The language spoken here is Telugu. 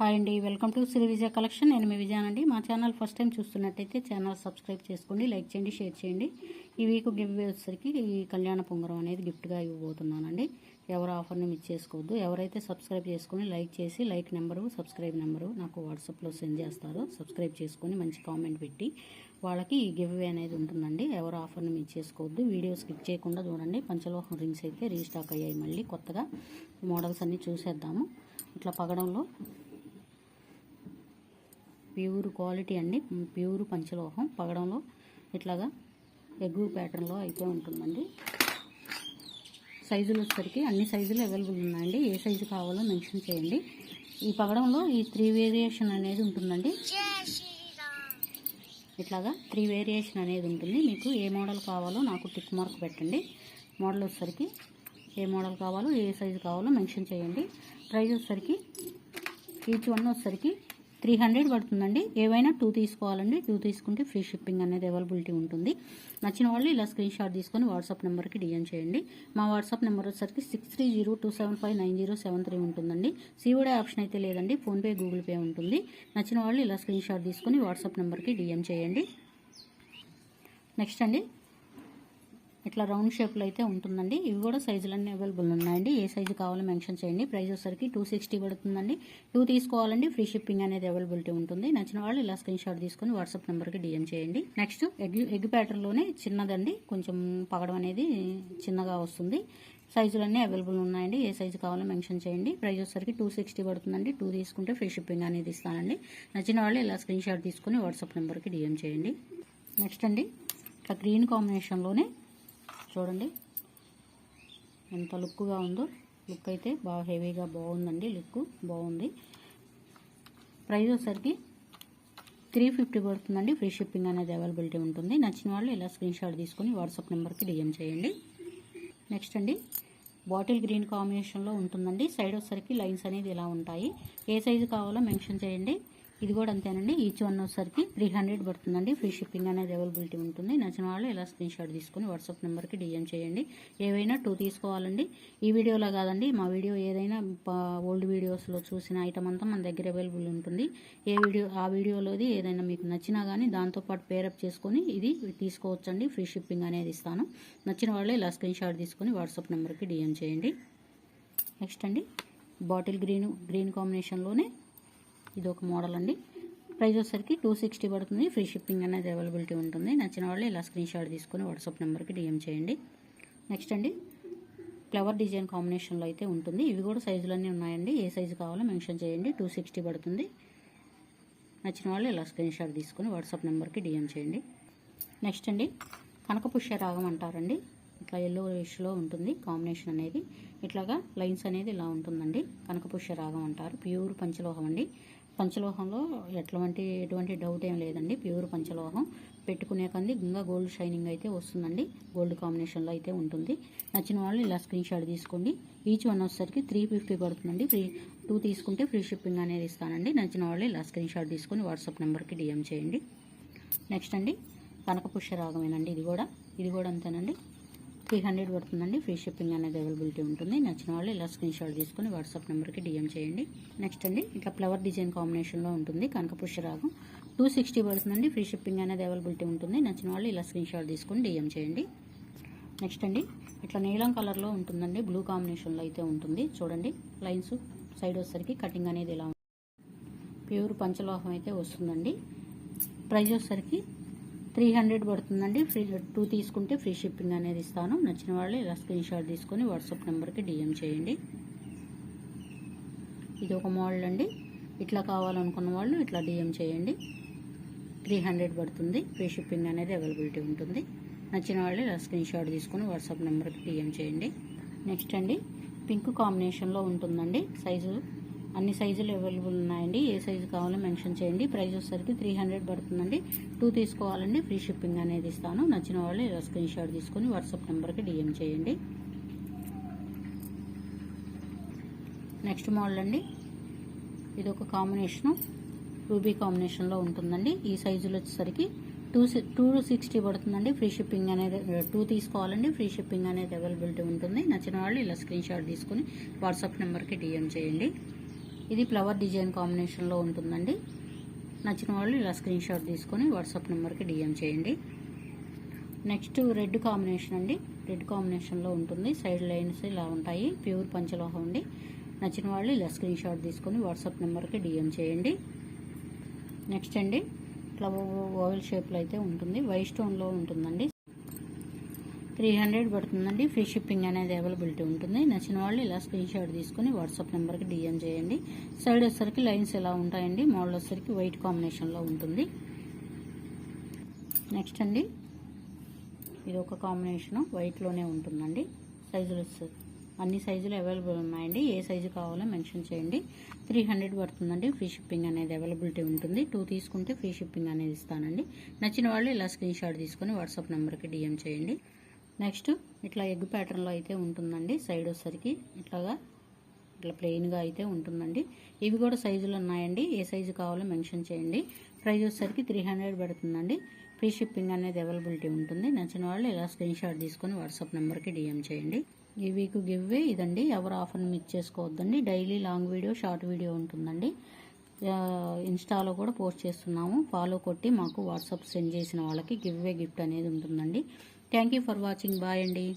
హాయ్ అండి welcome to Sri Vijaya collection. నేను మీ విజయానండి మా ఛానల్ ఫస్ట్ టైం చూస్తున్నట్టయితే ఛానల్ సబ్స్క్రైబ్ చేసుకోండి లైక్ చేయండి షేర్ చేయండి. ఈ వీక్ గివ్ వచ్చేసరికి ఈ కళ్యాణ పొంగరం అనేది గిఫ్ట్గా ఇవ్వబోతున్నానండి. ఎవరు ఆఫర్ని మిస్ చేసుకోవద్దు. ఎవరైతే సబ్స్క్రైబ్ చేసుకొని లైక్ చేసి లైక్ నెంబరు సబ్స్క్రైబ్ నెంబరు నాకు వాట్సాప్లో సెండ్ చేస్తారో సబ్స్క్రైబ్ చేసుకొని మంచి కామెంట్ పెట్టి వాళ్ళకి ఈ గివ్ అనేది ఉంటుందండి. ఎవరు ఆఫర్ని మిస్ చేసుకోవద్దు. వీడియో స్కిప్ చేయకుండా చూడండి. పంచలోహం రింగ్స్ అయితే రీస్టాక్ అయ్యాయి. మళ్ళీ కొత్తగా మోడల్స్ అన్నీ చూసేద్దాము. ఇట్లా పగడంలో ప్యూర్ క్వాలిటీ అండి. ప్యూర్ పంచలోహం. పగడంలో ఇట్లాగా ఎగ్గు ప్యాటర్న్లో అయితే ఉంటుందండి. సైజులు వచ్చేసరికి అన్ని సైజులు అవైలబుల్ ఉన్నాయండి. ఏ సైజు కావాలో మెన్షన్ చేయండి. ఈ పగడంలో ఈ త్రీ వేరియేషన్ అనేది ఉంటుందండి. ఇట్లాగా త్రీ వేరియేషన్ అనేది ఉంటుంది. మీకు ఏ మోడల్ కావాలో నాకు టిక్ మార్క్ పెట్టండి. మోడల్ వచ్చేసరికి ఏ మోడల్ కావాలో ఏ సైజు కావాలో మెన్షన్ చేయండి. ప్రైస్ వచ్చేసరికి ఈచ్ వన్ వచ్చేసరికి త్రీ హండ్రెడ్ పడుతుందండి. ఏవైనా టూ తీసుకోవాలండి. టూ తీసుకుంటే ఫ్రీ షిప్పింగ్ అనేది అవైలబిలిటీ ఉంటుంది. నచ్చిన వాళ్ళు ఇలా స్క్రీన్ షాట్ తీసుకొని వాట్సాప్ నెంబర్కి డిఎం చేయండి. మా వాట్సాప్ నెంబర్ వచ్చేసరికి six three zero two seven five nine zero seven three ఉంటుందండి. సీఓడే ఆప్షన్ అయితే లేదండి. ఫోన్పే గూగుల్ పే ఉంటుంది. నచ్చిన వాళ్ళు ఇలా స్క్రీన్ షాట్ తీసుకొని వాట్సాప్ నెంబర్కి డిఎం చేయండి. నెక్స్ట్ అండి. ఇట్లా రౌండ్ షేప్లో అయితే ఉంటుందండి. ఇవి కూడా సైజులన్నీ అవైలబుల్ ఉన్నాయండి. ఏ సైజు కావాలో మెన్షన్ చేయండి. ప్రైస్ వచ్చేసరికి టూ సిక్స్టీ పడుతుందండి. టూ తీసుకోవాలండి. ఫ్రీ షిప్పింగ్ అనేది అవైలబిలిటీ ఉంటుంది. నచ్చిన వాళ్ళు ఇలా స్క్రీన్ షాట్ తీసుకొని వాట్సాప్ నెంబర్కి డిఎం చేయండి. నెక్స్ట్ ఎగ్ ఎగ్ ప్యాటర్న్లోనే చిన్నదండి. కొంచెం పగడం అనేది చిన్నగా వస్తుంది. సైజులన్నీ అవైలబుల్ ఉన్నాయండి. ఏ సైజు కావాలో మెన్షన్ చేయండి. ప్రైస్ వచ్చేసరికి టూ సిక్స్టీ పడుతుందండి. టూ తీసుకుంటే ఫ్రీ షిప్పింగ్ అనేది ఇస్తానండి. నచ్చిన వాళ్ళు ఇలా స్క్రీన్ షాట్ తీసుకొని వాట్సాప్ నెంబర్కి డిఎం చేయండి. నెక్స్ట్ అండి ఇట్లా గ్రీన్ కాంబినేషన్లోనే చూడండి. ఎంత లుక్గా ఉందో. లుక్ అయితే బాగా హెవీగా బాగుందండి. లుక్ బాగుంది. ప్రైస్ వచ్చేసరికి త్రీ ఫిఫ్టీ పడుతుందండి. ఫ్రీ షిప్పింగ్ అనేది అవైలబిలిటీ ఉంటుంది. నచ్చిన వాళ్ళు ఇలా స్క్రీన్ షాట్ తీసుకొని వాట్సాప్ నెంబర్కి డిఎం చేయండి. నెక్స్ట్ అండి. బాటిల్ గ్రీన్ కాంబినేషన్లో ఉంటుందండి. సైడ్ వచ్చేసరికి లైన్స్ అనేది ఇలా ఉంటాయి. ఏ సైజు కావాలో మెన్షన్ చేయండి. ఇది కూడా అంతేనండి. ఈచ్ వన్ వచ్చేసరికి త్రీ హండ్రెడ్ పడుతుందండి. ఫ్రీ షిప్పింగ్ అనేది అవైలబిలిటీ ఉంటుంది. నచ్చిన వాళ్ళు ఇలా స్క్రీన్ షాట్ తీసుకొని వాట్సాప్ నెంబర్కి డిఎం చేయండి. ఏవైనా టూ తీసుకోవాలండి. ఈ వీడియోలో కాదండి. మా వీడియో ఏదైనా ఓల్డ్ వీడియోస్లో చూసిన ఐటమ్ అంతా మన దగ్గర అవైలబుల్ ఉంటుంది. ఏ వీడియో ఆ వీడియోలోది ఏదైనా మీకు నచ్చినా కానీ దాంతోపాటు పేరప్ చేసుకొని ఇది తీసుకోవచ్చండి. ఫ్రీ షిప్పింగ్ అనేది ఇస్తాను. నచ్చిన వాళ్ళు ఇలా స్క్రీన్ షాట్ తీసుకొని వాట్సాప్ నెంబర్కి డిఎం చేయండి. నెక్స్ట్ అండి. బాటిల్ గ్రీన్ గ్రీన్ కాంబినేషన్లోనే ఇది ఒక మోడల్ అండి. ప్రైస్ వచ్చేసరికి టూ సిక్స్టీ పడుతుంది. ఫ్రీ షిప్పింగ్ అనేది అవైలబిలిటీ ఉంటుంది. నచ్చిన వాళ్ళు ఇలా స్క్రీన్ షాట్ తీసుకొని వాట్సాప్ నెంబర్కి డిఎం చేయండి. నెక్స్ట్ అండి. ఫ్లవర్ డిజైన్ కాంబినేషన్లో అయితే ఉంటుంది. ఇవి కూడా సైజులన్నీ ఉన్నాయండి. ఏ సైజు కావాలో మెన్షన్ చేయండి. టూ సిక్స్టీ పడుతుంది. నచ్చిన వాళ్ళు ఇలా స్క్రీన్ షాట్ తీసుకొని వాట్సాప్ నెంబర్కి డిఎం చేయండి. నెక్స్ట్ అండి. కనకపుష్య రాగం అంటారండి. ఇట్లా ఎల్లో రేష్లో ఉంటుంది కాంబినేషన్ అనేది. ఇట్లాగా లైన్స్ అనేది ఇలా ఉంటుందండి. కనకపుష్య రాగం అంటారు. ప్యూర్ పంచలోహం అండి. పంచలోహంలో ఎటువంటి ఎటువంటి డౌట్ ఏం లేదండి. ప్యూర్ పంచలోహం. పెట్టుకునే కంది ఇంకా గోల్డ్ షైనింగ్ అయితే వస్తుందండి. గోల్డ్ కాంబినేషన్లో అయితే ఉంటుంది. నచ్చిన వాళ్ళు ఇలా స్క్రీన్ షాట్ తీసుకోండి. ఈచ్ వన్ వచ్చేసరికి త్రీ ఫిఫ్టీ పడుతుందండి. ఫ్రీ టూ తీసుకుంటే ఫ్రీ షిప్పింగ్ అనేది ఇస్తానండి. నచ్చిన వాళ్ళు ఇలా స్క్రీన్ షాట్ తీసుకొని వాట్సాప్ నెంబర్కి డిఎం చేయండి. నెక్స్ట్ అండి కనకపుష్య రాగమేనండి. ఇది కూడా ఇది కూడా అంతేనండి. త్రీ హండ్రెడ్ పడుతుందండి. ఫ్రీ షిప్పింగ్ అనేది అవైలబిలిటీ ఉంటుంది. నచ్చిన వాళ్ళు ఇలా స్క్రీన్ షాట్ తీసుకొని వాట్సాప్ నెంబర్కి డిఎం చేయండి. నెక్స్ట్ అండి ఇట్లా ఫ్లవర్ డిజైన్ కాంబినేషన్లో ఉంటుంది. కనక పుష్యరాగం టూ సిక్స్టీ పడుతుందండి. ఫ్రీ షిప్పింగ్ అనేది అవైలబిలిటీ ఉంటుంది. నచ్చిన వాళ్ళు ఇలా స్క్రీన్ షాట్ తీసుకొని డిఎం చేయండి. నెక్స్ట్ అండి ఇట్లా నీలం కలర్లో ఉంటుందండి. బ్లూ కాంబినేషన్లో అయితే ఉంటుంది. చూడండి లైన్స్ సైడ్ వచ్చేసరికి కటింగ్ అనేది ఇలా ప్యూర్ పంచలోహం అయితే వస్తుందండి. ప్రైజ్ వచ్చేసరికి త్రీ హండ్రెడ్ పడుతుందండి. ఫ్రీ టూ తీసుకుంటే ఫ్రీ షిప్పింగ్ అనేది ఇస్తాను. నచ్చిన వాళ్ళు ఇలా స్క్రీన్ షాట్ తీసుకొని వాట్సాప్ నెంబర్కి డిఎం చేయండి. ఇది ఒక మోడల్ అండి. ఇట్లా కావాలనుకున్న వాళ్ళు ఇట్లా డిఎం చేయండి. త్రీ హండ్రెడ్ పడుతుంది. ఫ్రీ షిప్పింగ్ అనేది అవైలబిలిటీ ఉంటుంది. నచ్చిన వాళ్ళు ఇలా స్క్రీన్ షాట్ తీసుకొని వాట్సాప్ నెంబర్కి డిఎం చేయండి. నెక్స్ట్ అండి పింక్ కాంబినేషన్లో ఉంటుందండి. సైజు అన్ని సైజులు అవైలబుల్ ఉన్నాయండి. ఏ సైజు కావాలో మెన్షన్ చేయండి. ప్రైస్ వచ్చేసరికి త్రీ హండ్రెడ్ పడుతుందండి. టూ తీసుకోవాలండి. ఫ్రీ షిప్పింగ్ అనేది ఇస్తాను. నచ్చిన వాళ్ళు ఇలా స్క్రీన్ షాట్ తీసుకొని వాట్సాప్ నెంబర్కి డిఎం చేయండి. నెక్స్ట్ మోడల్ అండి. ఇది ఒక కాంబినేషను రూబీ కాంబినేషన్లో ఉంటుందండి. ఈ సైజులు వచ్చేసరికి టూ టూ సిక్స్టీ పడుతుందండి. ఫ్రీ షిప్పింగ్ అనేది టూ తీసుకోవాలండి. ఫ్రీ షిప్పింగ్ అనేది అవైలబిలిటీ ఉంటుంది. నచ్చిన వాళ్ళు ఇలా స్క్రీన్ షాట్ తీసుకొని వాట్సాప్ నెంబర్కి డిఎం చేయండి. ఇది ఫ్లవర్ డిజైన్ కాంబినేషన్లో ఉంటుందండి. నచ్చిన వాళ్ళు ఇలా స్క్రీన్ షాట్ తీసుకొని వాట్సాప్ నెంబర్కి డిఎం చేయండి. నెక్స్ట్ రెడ్ కాంబినేషన్ అండి. రెడ్ కాంబినేషన్లో ఉంటుంది. సైడ్ లైన్స్ ఇలా ఉంటాయి. ప్యూర్ పంచలోహం అండి. నచ్చిన వాళ్ళు ఇలా స్క్రీన్ షాట్ తీసుకొని వాట్సాప్ నెంబర్కి డిఎం చేయండి. నెక్స్ట్ అండి ఇట్లా ఓవెల్ షేప్లో అయితే ఉంటుంది. వైట్ స్టోన్లో ఉంటుందండి. త్రీ హండ్రెడ్ పడుతుందండి. ఫ్రీ షిప్పింగ్ అనేది అవైలబిలిటీ ఉంటుంది. నచ్చిన వాళ్ళు ఇలా స్క్రీన్ షాట్ తీసుకొని వాట్సాప్ నెంబర్కి డిఎం చేయండి. సైడ్ వచ్చేసరికి లైన్స్ ఎలా ఉంటాయండి? మోడల్ వచ్చేసరికి వైట్ కాంబినేషన్లో ఉంటుంది. నెక్స్ట్ అండి. ఇది ఒక కాంబినేషన్. వైట్లోనే ఉంటుందండి. సైజులు అన్ని సైజులు అవైలబుల్ ఉన్నాయండి. ఏ సైజు కావాలో మెన్షన్ చేయండి. త్రీ హండ్రెడ్ పడుతుందండి. ఫ్రీ షిప్పింగ్ అనేది అవైలబిలిటీ ఉంటుంది. టూ తీసుకుంటే ఫ్రీ షిప్పింగ్ అనేది ఇస్తానండి. నచ్చిన వాళ్ళు ఇలా స్క్రీన్ షాట్ తీసుకొని వాట్సాప్ నెంబర్కి డిఎం చేయండి. నెక్స్ట్ ఇట్లా ఎగ్ ప్యాటర్న్లో అయితే ఉంటుందండి. సైడ్ వచ్చేసరికి ఇట్లాగా ఇట్లా ప్లెయిన్గా అయితే ఉంటుందండి. ఇవి కూడా సైజులు ఉన్నాయండి. ఏ సైజు కావాలో మెన్షన్ చేయండి. ప్రైస్ వచ్చేసరికి త్రీ హండ్రెడ్ పడుతుందండి. ఫ్రీ షిప్పింగ్ అనేది అవైలబిలిటీ ఉంటుంది. నచ్చిన వాళ్ళు ఇలా స్క్రీన్ షాట్ తీసుకొని వాట్సాప్ నెంబర్కి డిఎం చేయండి. ఈ వీక్ గివ్వే ఇదండి. ఎవరు ఆఫర్ని మిస్ చేసుకోవద్దండి. Daily long video short video ఉంటుందండి. ఇన్స్టాలో కూడా పోస్ట్ చేస్తున్నాము. ఫాలో కొట్టి మాకు వాట్సాప్ సెండ్ చేసిన వాళ్ళకి గివ్వే గిఫ్ట్ అనేది ఉంటుందండి. thank you for watching bye అండి